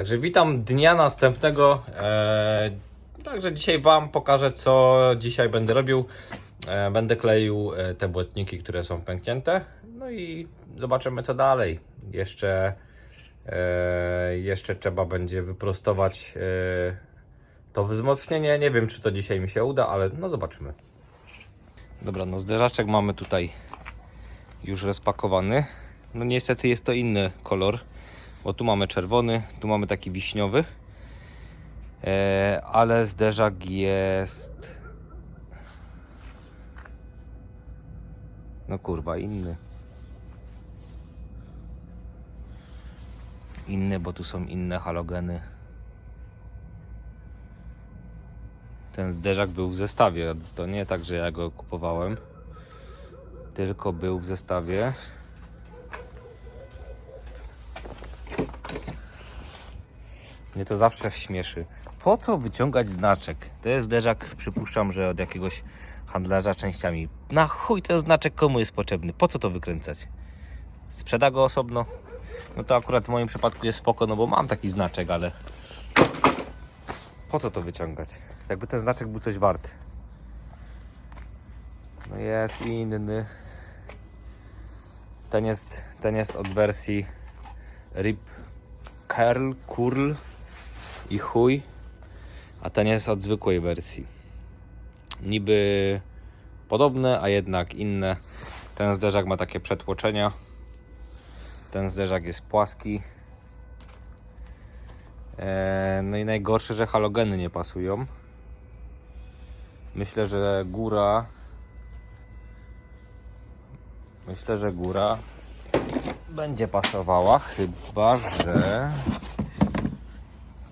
Także witam dnia następnego. E, także dzisiaj Wam pokażę, co dzisiaj będę robił. E, będę kleił e, te błotniki, które są pęknięte. No i zobaczymy, co dalej. Jeszcze, e, jeszcze trzeba będzie wyprostować e, to wzmocnienie. Nie wiem, czy to dzisiaj mi się uda, ale no zobaczymy. Dobra, no zderzaczek mamy tutaj już rozpakowany. No niestety jest to inny kolor, bo tu mamy czerwony, tu mamy taki wiśniowy. E, ale zderzak jest. No kurwa, inny. Inny, bo tu są inne halogeny. Ten zderzak był w zestawie. To nie tak, że ja go kupowałem. Tylko był w zestawie. Mnie to zawsze śmieszy. Po co wyciągać znaczek? To jest zderzak, przypuszczam, że od jakiegoś handlarza częściami. Na chuj ten znaczek komu jest potrzebny? Po co to wykręcać? Sprzeda go osobno? No to akurat w moim przypadku jest spoko, no bo mam taki znaczek, ale po co to wyciągać? Jakby ten znaczek był coś wart. No jest inny. Ten jest, ten jest od wersji Rip Curl, Curl i chuj, a ten jest od zwykłej wersji. Niby podobne, a jednak inne. Ten zderzak ma takie przetłoczenia. Ten zderzak jest płaski. Eee, no i najgorsze, że halogeny nie pasują. Myślę, że góra. Myślę, że góra będzie pasowała, chyba że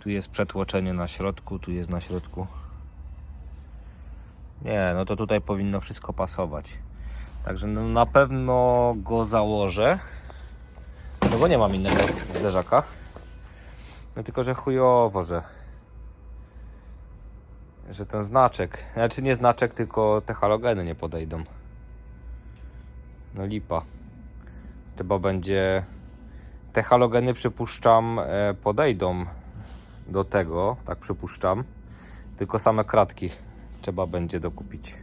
tu jest przetłoczenie na środku, tu jest na środku. Nie, no to tutaj powinno wszystko pasować. Także no na pewno go założę. No bo nie mam innego zderzaka. No tylko, że chujowo, że że ten znaczek, znaczy nie znaczek, tylko te halogeny nie podejdą. No lipa. Chyba będzie te halogeny przypuszczam e, podejdą do tego, tak przypuszczam. Tylko same kratki trzeba będzie dokupić.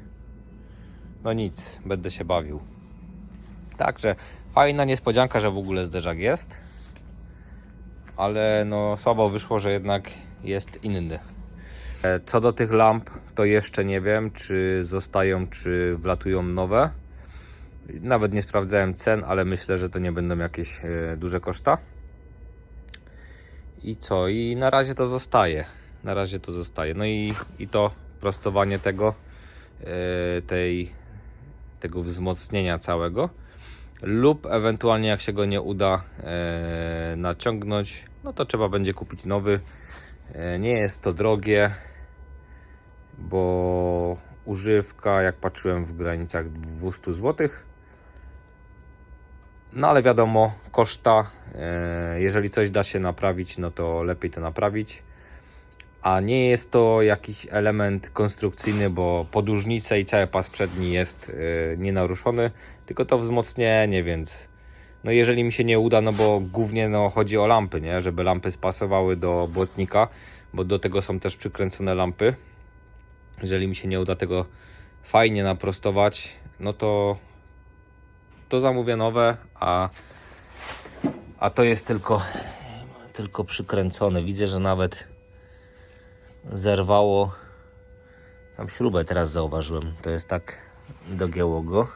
No nic, będę się bawił. Także fajna niespodzianka, że w ogóle zderzak jest. Ale no słabo wyszło, że jednak jest inny. E, Co do tych lamp, to jeszcze nie wiem, czy zostają, czy wlatują nowe. Nawet nie sprawdzałem cen, ale myślę, że to nie będą jakieś e, duże koszta. I co? I na razie to zostaje. Na razie to zostaje. No i, i to prostowanie tego, e, tej, tego wzmocnienia całego. Lub ewentualnie jak się go nie uda e, naciągnąć, no to trzeba będzie kupić nowy. E, nie jest to drogie, bo używka, jak patrzyłem w granicach 200 zł. No ale wiadomo, koszta. e, Jeżeli coś da się naprawić, no to lepiej to naprawić. A nie jest to jakiś element konstrukcyjny, bo podłużnica i cały pas przedni jest e, nienaruszony, tylko to wzmocnienie, więc no jeżeli mi się nie uda, no bo głównie no chodzi o lampy, nie? Żeby lampy spasowały do błotnika, bo do tego są też przykręcone lampy. Jeżeli mi się nie uda tego fajnie naprostować, no to to zamówię nowe, a, a to jest tylko, tylko przykręcone. Widzę, że nawet zerwało. Tam śrubę teraz zauważyłem. To jest tak dogięło go.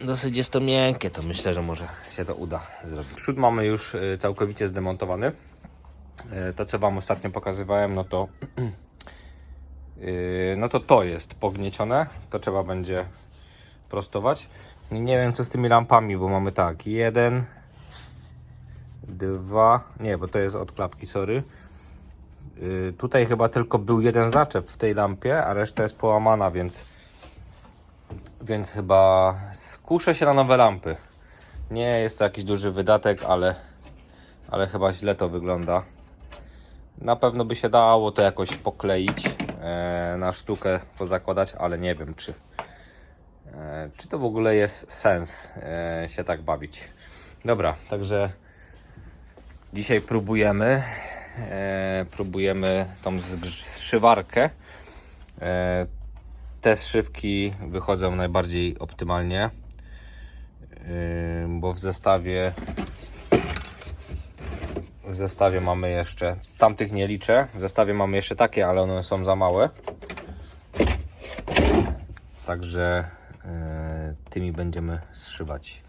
Dosyć jest to miękkie, to myślę, że może się to uda zrobić. Przód mamy już y, całkowicie zdemontowany. Y, To, co Wam ostatnio pokazywałem, no to no to to jest pogniecione, to trzeba będzie prostować. Nie wiem co z tymi lampami, bo mamy tak, jeden, dwa, nie, bo to jest od klapki, sorry. Yy, tutaj chyba tylko był jeden zaczep w tej lampie, a reszta jest połamana, więc więc chyba skuszę się na nowe lampy. Nie jest to jakiś duży wydatek, ale ale chyba źle to wygląda. Na pewno by się dało to jakoś pokleić na sztukę, pozakładać, ale nie wiem czy, e, czy to w ogóle jest sens e, się tak bawić. Dobra, także dzisiaj próbujemy. E, próbujemy tą zszywarkę. E, te zszywki wychodzą najbardziej optymalnie, e, bo w zestawie w zestawie mamy jeszcze tamtych nie liczę. W zestawie mamy jeszcze takie, ale one są za małe. Także e, tymi będziemy zszywać.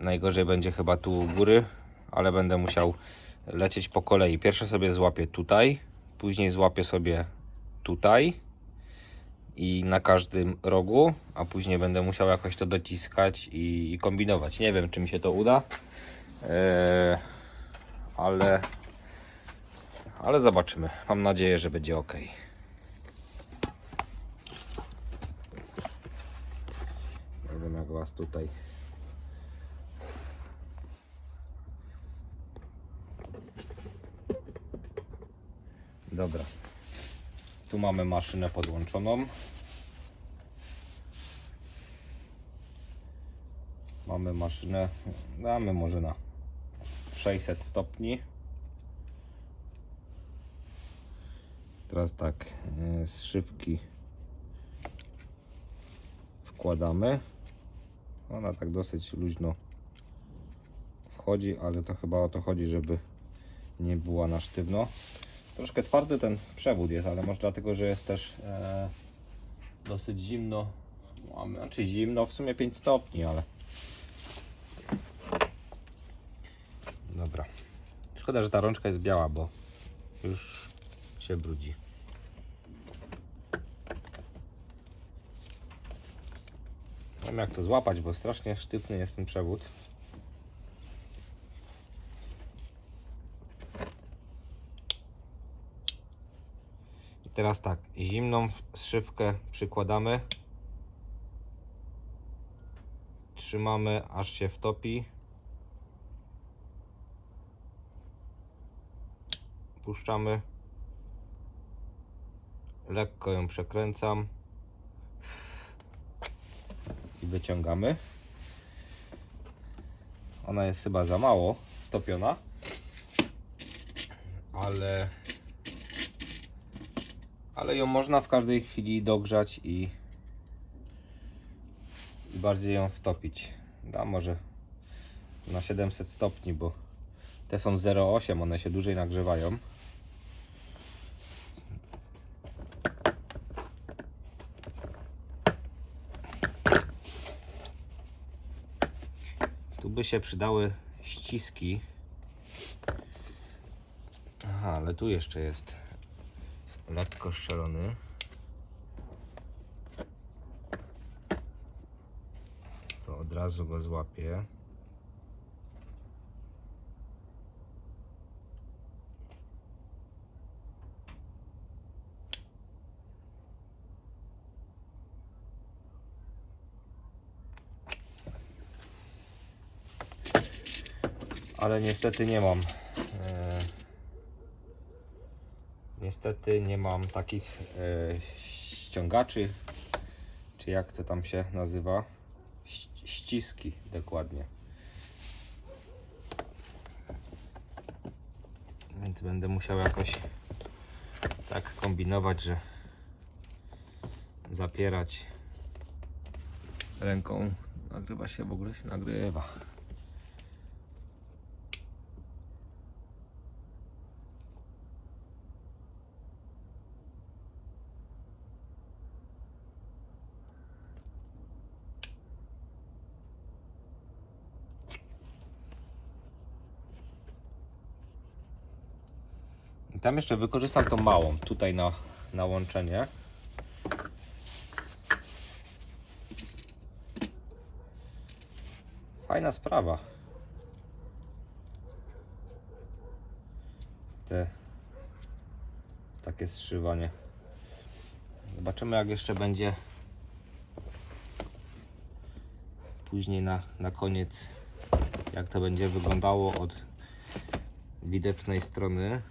Najgorzej będzie chyba tu u góry, ale będę musiał lecieć po kolei. Pierwsze sobie złapię tutaj, później złapię sobie tutaj i na każdym rogu, a później będę musiał jakoś to dociskać i, kombinować. Nie wiem, czy mi się to uda, e, ale, ale zobaczymy. Mam nadzieję, że będzie ok. Nie wiem, jak Was tutaj Dobra. Tu mamy maszynę podłączoną. Mamy maszynę, damy może na 600 stopni. Teraz tak, e, zszywki wkładamy. Ona tak dosyć luźno wchodzi, ale to chyba o to chodzi, żeby nie była na sztywno. Troszkę twardy ten przewód jest, ale może dlatego, że jest też e, dosyć zimno. Mamy, znaczy zimno, w sumie 5 stopni, ale. Dobra. Szkoda, że ta rączka jest biała, bo już się brudzi. Nie wiem jak to złapać, bo strasznie sztywny jest ten przewód. I teraz tak, zimną zszywkę przykładamy. Trzymamy aż się wtopi. Puszczamy. Lekko ją przekręcam. I wyciągamy. Ona jest chyba za mało wtopiona. Ale ale ją można w każdej chwili dogrzać i, i bardziej ją wtopić. Da może na 700 stopni, bo te są 0,8, one się dłużej nagrzewają. By się przydały ściski. Aha, ale tu jeszcze jest lekko szczelony. To od razu go złapię. Ale niestety nie mam. e, Niestety nie mam takich e, ściągaczy, czy jak to tam się nazywa, ściski dokładnie. Więc będę musiał jakoś tak kombinować, że zapierać ręką. Nagrywa się, w ogóle się nagrywa. Tam jeszcze wykorzystam tą małą tutaj na, na łączenie. Fajna sprawa. Te takie zszywanie. Zobaczymy jak jeszcze będzie później na, na koniec jak to będzie wyglądało od widocznej strony.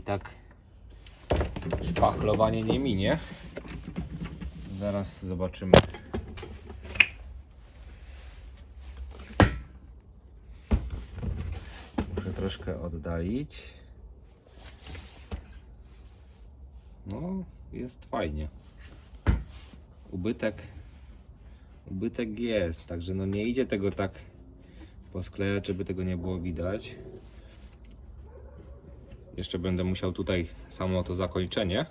i tak szpachlowanie nie minie. Zaraz zobaczymy. Muszę troszkę oddalić. No, jest fajnie. Ubytek ubytek jest, także no nie idzie tego tak posklejać, żeby tego nie było widać. Jeszcze będę musiał tutaj samo to zakończenie,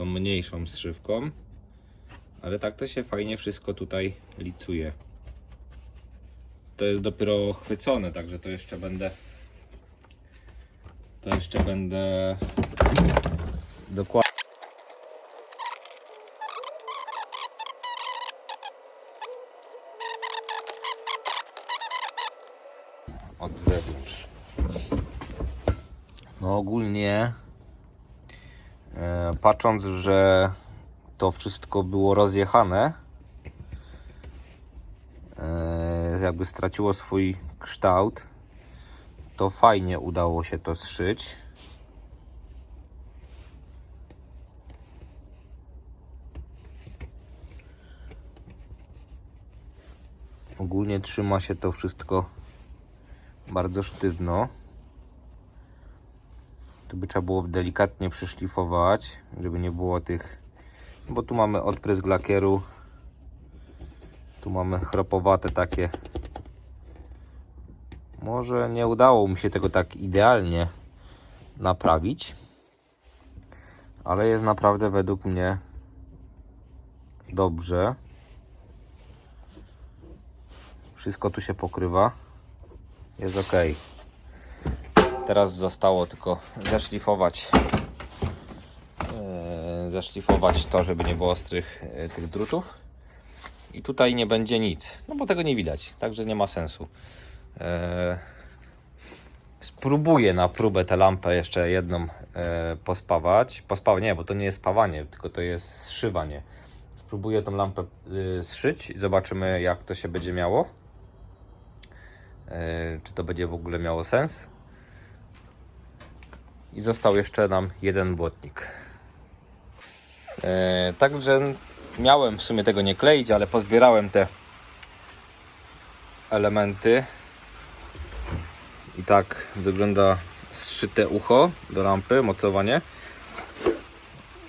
tą mniejszą strzywką, ale tak to się fajnie wszystko tutaj licuje. To jest dopiero chwycone, także to jeszcze będę to jeszcze będę dokładnie od zewnątrz. No ogólnie e, patrząc, że to wszystko było rozjechane, e, jakby straciło swój kształt, to fajnie udało się to zszyć. Ogólnie trzyma się to wszystko bardzo sztywno. Tu by trzeba było delikatnie przyszlifować, żeby nie było tych. Bo tu mamy odprysk lakieru. Tu mamy chropowate takie. Może nie udało mi się tego tak idealnie naprawić, ale jest naprawdę według mnie dobrze. Wszystko tu się pokrywa jest ok. Teraz zostało tylko zeszlifować e, zeszlifować to, żeby nie było ostrych e, tych drutów. I tutaj nie będzie nic, no bo tego nie widać, także nie ma sensu. E, spróbuję na próbę tę lampę jeszcze jedną pospawać. Pospawać, nie, bo to nie jest spawanie, tylko to jest zszywanie. Spróbuję tą lampę zszyć i zobaczymy jak to się będzie miało. Czy to będzie w ogóle miało sens. I został jeszcze nam jeden błotnik. E, Także miałem w sumie tego nie kleić, ale pozbierałem te elementy. I tak wygląda zszyte ucho do lampy, mocowanie.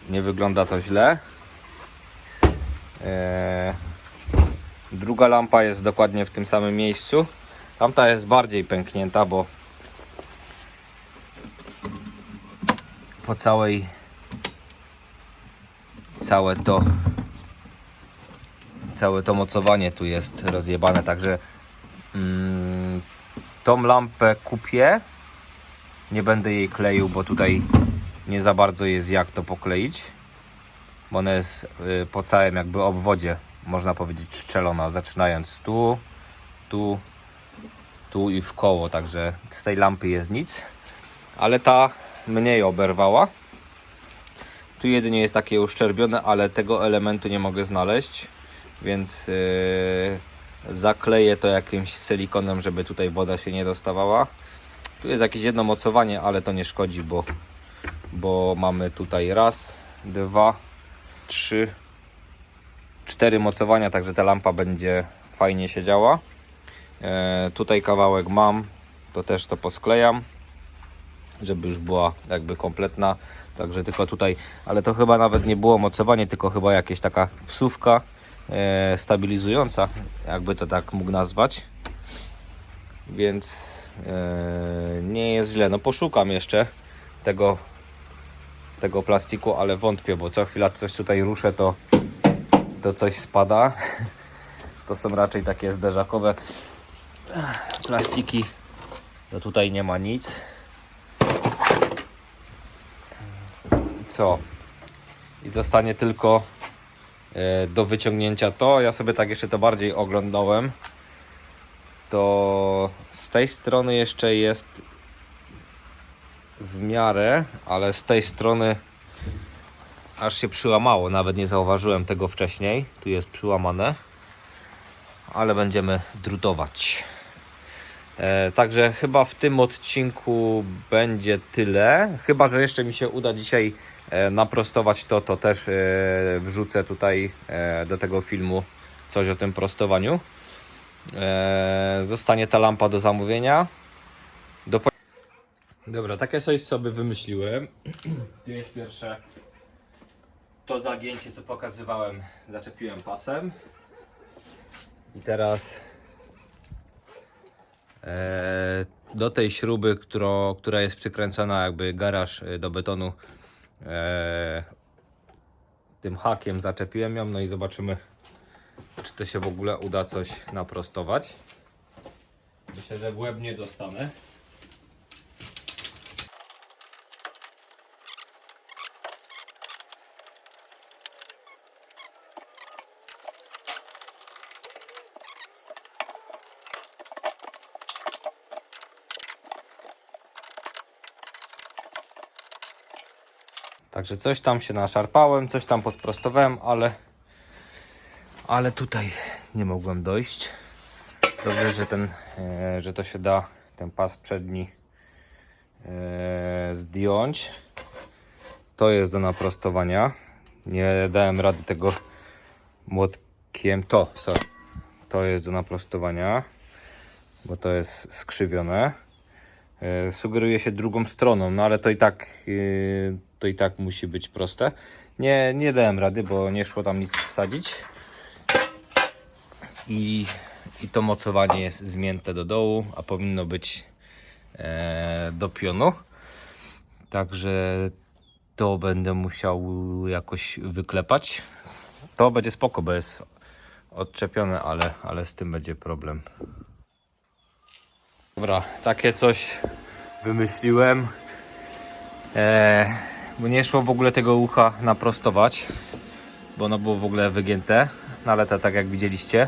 Nie wygląda to źle. E, Druga lampa jest dokładnie w tym samym miejscu. Tamta jest bardziej pęknięta, bo po całej całe to całe to mocowanie tu jest rozjebane, także mm, tą lampę kupię. Nie będę jej kleił, bo tutaj nie za bardzo jest jak to pokleić. Bo ona jest y, po całym jakby obwodzie, można powiedzieć, szczelona, zaczynając tu, tu, tu i w koło, także z tej lampy jest nic, ale ta mniej oberwała. Tu jedynie jest takie uszczerbione, ale tego elementu nie mogę znaleźć, więc yy, zakleję to jakimś silikonem, żeby tutaj woda się nie dostawała. Tu jest jakieś jedno mocowanie, ale to nie szkodzi, bo, bo mamy tutaj raz, dwa, trzy, cztery mocowania, także ta lampa będzie fajnie siedziała. E, tutaj kawałek mam, to też to posklejam, żeby już była jakby kompletna. Także tylko tutaj, ale to chyba nawet nie było mocowanie, tylko chyba jakieś taka wsówka e, stabilizująca, jakby to tak mógł nazwać. Więc e, nie jest źle. No poszukam jeszcze tego, tego plastiku, ale wątpię, bo co chwila coś tutaj ruszę, to, to coś spada. To są raczej takie zderzakowe plastiki. No tutaj nie ma nic. Co? I zostanie tylko e, do wyciągnięcia to. Ja sobie tak jeszcze to bardziej oglądałem. To z tej strony jeszcze jest w miarę, ale z tej strony aż się przyłamało. Nawet nie zauważyłem tego wcześniej. Tu jest przyłamane. Ale będziemy drutować. E, także chyba w tym odcinku będzie tyle. Chyba, że jeszcze mi się uda dzisiaj naprostować to, to też e, wrzucę tutaj e, do tego filmu coś o tym prostowaniu. E, zostanie ta lampa do zamówienia. Do... Dobra, takie coś sobie wymyśliłem. Tu jest pierwsze to zagięcie, co pokazywałem, zaczepiłem pasem. I teraz e, do tej śruby, która jest przykręcona jakby garaż e, do betonu e, tym hakiem zaczepiłem ją, no i zobaczymy czy to się w ogóle uda coś naprostować. Myślę, że w łeb nie dostanę. Także coś tam się naszarpałem, coś tam podprostowałem, ale ale tutaj nie mogłem dojść. Dobrze, że ten, e, że to się da ten pas przedni e, zdjąć. To jest do naprostowania. Nie dałem rady tego młotkiem. To, sorry. To jest do naprostowania, bo to jest skrzywione. E, sugeruje się drugą stroną, no ale to i tak to i tak musi być proste. Nie, nie dałem rady, bo nie szło tam nic wsadzić i, i to mocowanie jest zmięte do dołu, a powinno być e, do pionu. Także to będę musiał jakoś wyklepać. To będzie spoko, bo jest odczepione, ale, ale z tym będzie problem. Dobra, takie coś wymyśliłem. E, bo nie szło w ogóle tego ucha naprostować, bo ono było w ogóle wygięte na lata, tak jak widzieliście.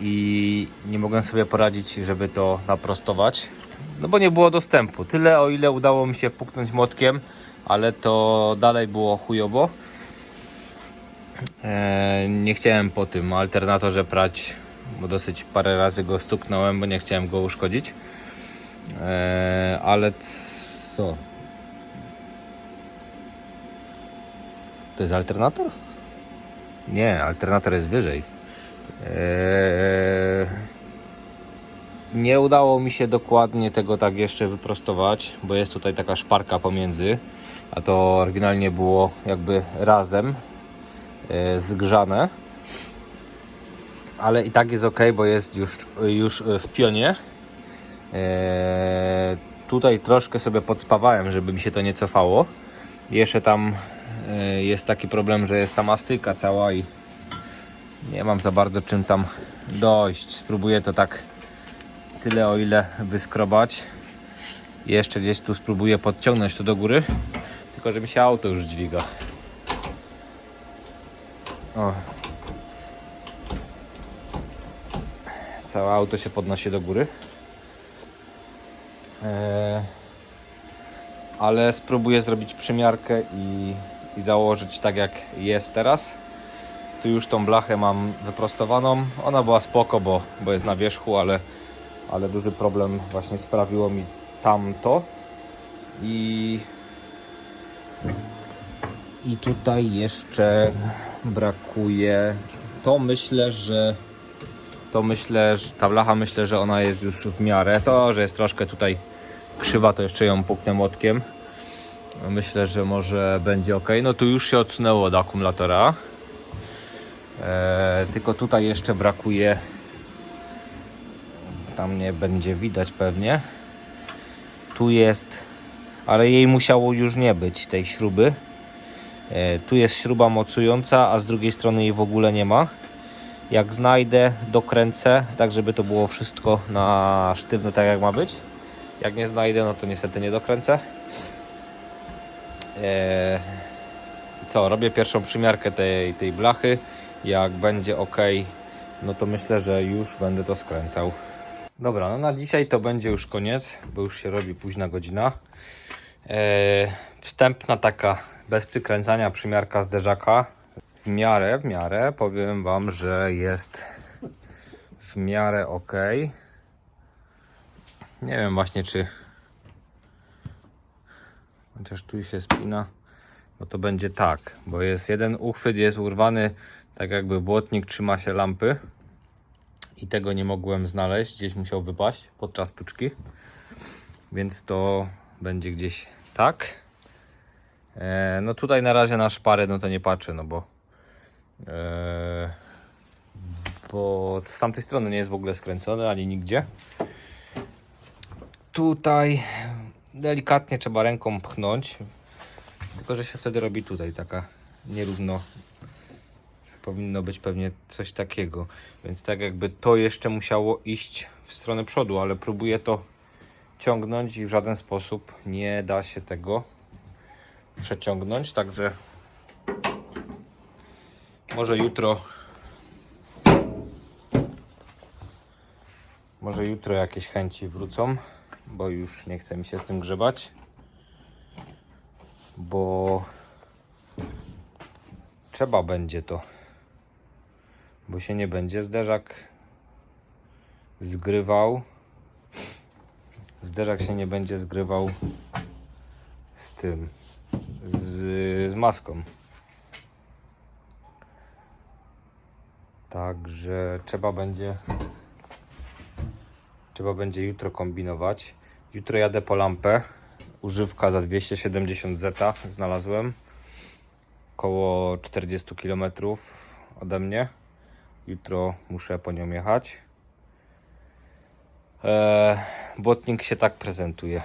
I nie mogłem sobie poradzić, żeby to naprostować, no bo nie było dostępu. Tyle o ile udało mi się puknąć młotkiem, ale to dalej było chujowo. Eee, nie chciałem po tym alternatorze prać, bo dosyć parę razy go stuknąłem, bo nie chciałem go uszkodzić. Eee, ale co? To jest alternator? Nie, alternator jest wyżej. Eee, nie udało mi się dokładnie tego tak jeszcze wyprostować, bo jest tutaj taka szparka pomiędzy, a to oryginalnie było jakby razem e, zgrzane. Ale i tak jest ok, bo jest już, już w pionie. Eee, tutaj troszkę sobie podspawałem, żeby mi się to nie cofało. Jeszcze tam e, jest taki problem, że jest ta mastyka cała i nie mam za bardzo czym tam dojść. Spróbuję to tak tyle o ile wyskrobać. Jeszcze gdzieś tu spróbuję podciągnąć to do góry. Tylko, że mi się auto już dźwiga. O. Całe auto się podnosi do góry. Eee, ale spróbuję zrobić przymiarkę i, i założyć tak jak jest teraz. Tu już tą blachę mam wyprostowaną. Ona była spoko, bo, bo jest na wierzchu, ale, ale duży problem właśnie sprawiło mi tamto. I, I tutaj jeszcze brakuje. To myślę, że to myślę, że ta blacha myślę, że ona jest już w miarę. To, że jest troszkę tutaj krzywa, to jeszcze ją puknę młotkiem. Myślę, że może będzie ok. No tu już się odsunęło od akumulatora. E, tylko tutaj jeszcze brakuje. Tam nie będzie widać pewnie. Tu jest, ale jej musiało już nie być tej śruby. E, tu jest śruba mocująca, a z drugiej strony jej w ogóle nie ma. Jak znajdę, dokręcę, tak żeby to było wszystko na sztywno, tak jak ma być. Jak nie znajdę, no to niestety nie dokręcę. Eee, co, robię pierwszą przymiarkę tej, tej blachy. Jak będzie ok, no to myślę, że już będę to skręcał. Dobra, no na dzisiaj to będzie już koniec, bo już się robi późna godzina. Eee, wstępna taka, bez przykręcania przymiarka zderzaka. W miarę, w miarę, powiem Wam, że jest w miarę ok. Nie wiem właśnie czy... Chociaż tu się spina. Bo to będzie tak, bo jest jeden uchwyt, jest urwany, tak jakby błotnik trzyma się lampy. I tego nie mogłem znaleźć, gdzieś musiał wypaść podczas tuczki. Więc to będzie gdzieś tak. E, no tutaj na razie na szparę no to nie patrzę, no bo e, bo z tamtej strony nie jest w ogóle skręcony ani nigdzie. Tutaj delikatnie trzeba ręką pchnąć, tylko że się wtedy robi tutaj taka nierówno. Powinno być pewnie coś takiego, więc tak jakby to jeszcze musiało iść w stronę przodu, ale próbuję to ciągnąć i w żaden sposób nie da się tego przeciągnąć, także może jutro może jutro jakieś chęci wrócą, bo już nie chce mi się z tym grzebać, bo trzeba będzie to, bo się nie będzie zderzak zgrywał zderzak się nie będzie zgrywał z tym, z, z maską. Także trzeba będzie, trzeba będzie jutro kombinować. Jutro jadę po lampę. Używka za 270 zeta znalazłem. Około 40 km ode mnie. Jutro muszę po nią jechać. Eee, błotnik się tak prezentuje.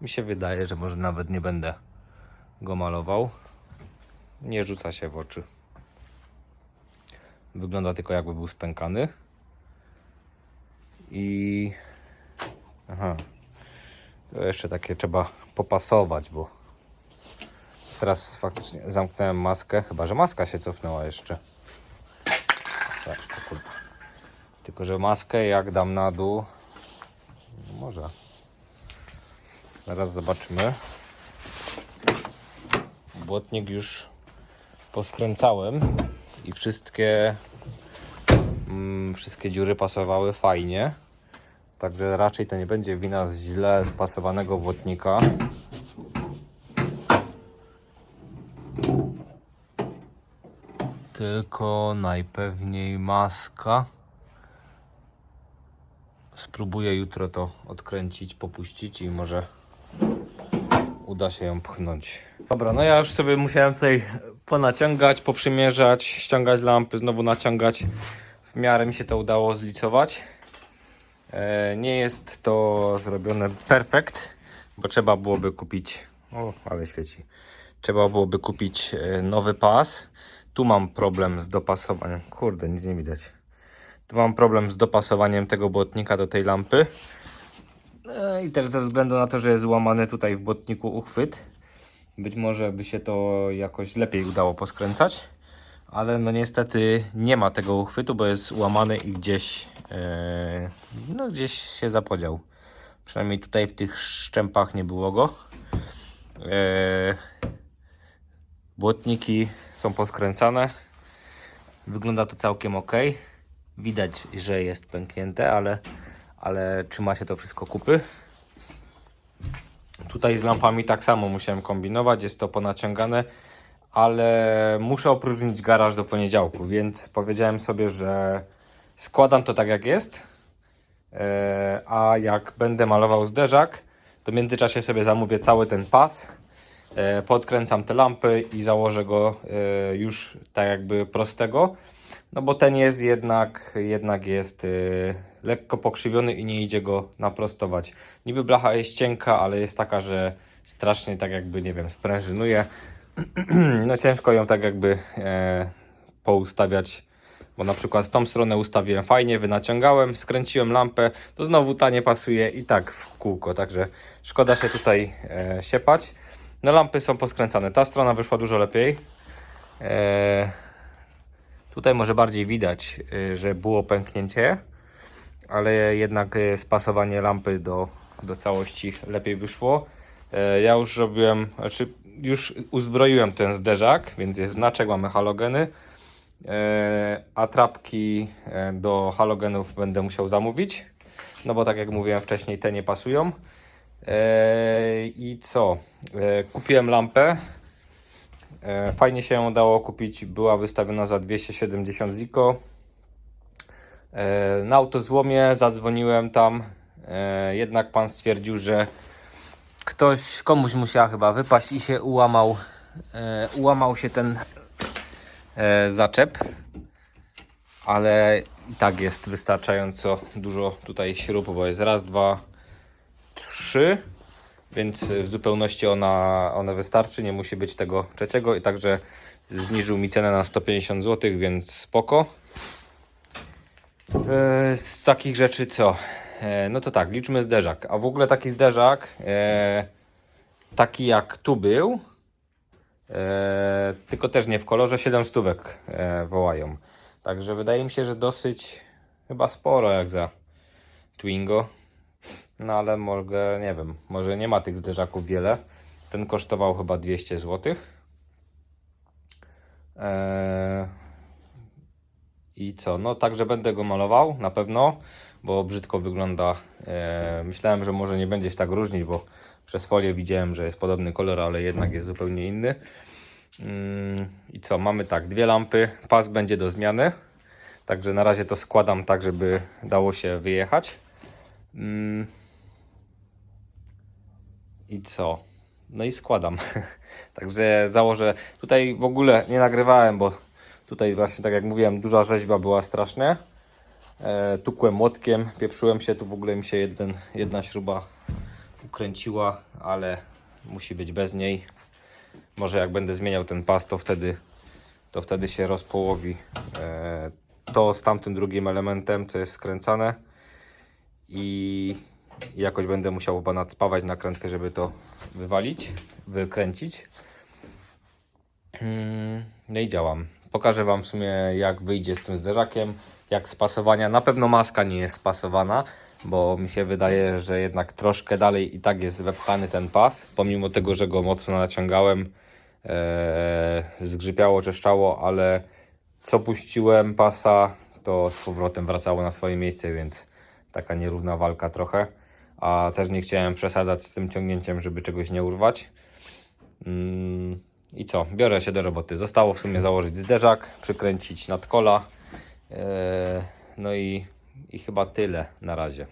Mi się wydaje, że może nawet nie będę go malował. Nie rzuca się w oczy. Wygląda tylko jakby był spękany. I. Aha. To jeszcze takie trzeba popasować, bo teraz faktycznie zamknąłem maskę. Chyba, że maska się cofnęła jeszcze. Tak. Tylko, że maskę jak dam na dół, no może. Zaraz zobaczymy. Błotnik już poskręcałem i wszystkie wszystkie dziury pasowały fajnie. Także raczej to nie będzie wina z źle spasowanego błotnika. Tylko najpewniej maska. Spróbuję jutro to odkręcić, popuścić i może uda się ją pchnąć. Dobra, no ja już sobie musiałem tutaj ponaciągać, poprzymierzać, ściągać lampy, znowu naciągać. W miarę mi się to udało zlicować. E, nie jest to zrobione perfekt, bo trzeba byłoby kupić. O, ale świeci. Trzeba byłoby kupić e, nowy pas. Tu mam problem z dopasowaniem. Kurde, nic nie widać. Tu mam problem z dopasowaniem tego błotnika do tej lampy. E, I też ze względu na to, że jest złamany tutaj w błotniku uchwyt. Być może by się to jakoś lepiej udało poskręcać. Ale no niestety nie ma tego uchwytu, bo jest łamany i gdzieś, e, no gdzieś się zapodział. Przynajmniej tutaj w tych szczępach nie było go. E, błotniki są poskręcane. Wygląda to całkiem ok. Widać, że jest pęknięte, ale, ale trzyma się to wszystko kupy. Tutaj z lampami tak samo musiałem kombinować, jest to ponaciągane, ale muszę opróżnić garaż do poniedziałku, więc powiedziałem sobie, że składam to tak jak jest, e, a jak będę malował zderzak, to w międzyczasie sobie zamówię cały ten pas, e, podkręcam te lampy i założę go e, już tak jakby prostego, no bo ten jest jednak, jednak jest lekko pokrzywiony i nie idzie go naprostować. Niby blacha jest cienka, ale jest taka, że strasznie tak jakby, nie wiem, sprężynuje. no ciężko ją tak jakby e, poustawiać, bo na przykład tą stronę ustawiłem fajnie, wynaciągałem, skręciłem lampę, to znowu ta nie pasuje i tak w kółko, także szkoda się tutaj e, siepać. No lampy są poskręcane, ta strona wyszła dużo lepiej. E, Tutaj może bardziej widać, y, że było pęknięcie, ale jednak y, spasowanie lampy do, do całości lepiej wyszło. E, Ja już robiłem, znaczy już uzbroiłem ten zderzak, więc jest znaczek, mamy halogeny. E, A trapki e, do halogenów będę musiał zamówić. no bo tak jak mówiłem wcześniej, te nie pasują. E, I co? Kupiłem lampę. Fajnie się ją dało kupić, była wystawiona za 270 ziko. Na autozłomie zadzwoniłem tam, jednak pan stwierdził, że ktoś, komuś musiała chyba wypaść i się ułamał, e, ułamał się ten e, zaczep, ale i tak jest wystarczająco dużo tutaj śrub, bo jest raz, dwa, trzy, więc w zupełności ona, ona wystarczy, nie musi być tego trzeciego i także zniżył mi cenę na 150 zł, więc spoko. E, Z takich rzeczy co? E, No to tak, liczmy zderzak. A w ogóle taki zderzak, e, taki jak tu był, e, tylko też nie w kolorze, 7 stówek wołają. Także wydaje mi się, że dosyć chyba sporo jak za Twingo. No ale mogę, nie wiem, może nie ma tych zderzaków wiele. Ten kosztował chyba 200 zł. Eee, I co? No także będę go malował na pewno, bo brzydko wygląda. Eee, myślałem, że może nie będzie się tak różnić, bo przez folię widziałem, że jest podobny kolor, ale jednak jest zupełnie inny. Mm, I co? Mamy tak, dwie lampy, pas będzie do zmiany. Także na razie to składam tak, żeby dało się wyjechać. Mm. I co? No i składam. Także założę. Tutaj w ogóle nie nagrywałem, bo tutaj właśnie tak jak mówiłem, duża rzeźba była strasznie. E, tukłem młotkiem, pieprzyłem się, tu w ogóle mi się jeden, jedna śruba ukręciła, ale musi być bez niej. Może jak będę zmieniał ten pas, to wtedy, to wtedy się rozpołowi e, to z tamtym drugim elementem, co jest skręcane i jakoś będę musiał chyba nadspawać nakrętkę, żeby to wywalić, wykręcić. Mm, No i działam. Pokażę Wam w sumie jak wyjdzie z tym zderzakiem, jak spasowania. Na pewno maska nie jest spasowana, bo mi się wydaje, że jednak troszkę dalej i tak jest wepchany ten pas, pomimo tego, że go mocno naciągałem, e, zgrzypiało, czeszczało, ale co puściłem pasa, to z powrotem wracało na swoje miejsce, więc taka nierówna walka trochę. A też nie chciałem przesadzać z tym ciągnięciem, żeby czegoś nie urwać. Mm, I co? Biorę się do roboty. Zostało w sumie założyć zderzak, przykręcić nadkola. Eee, no i, i chyba tyle na razie.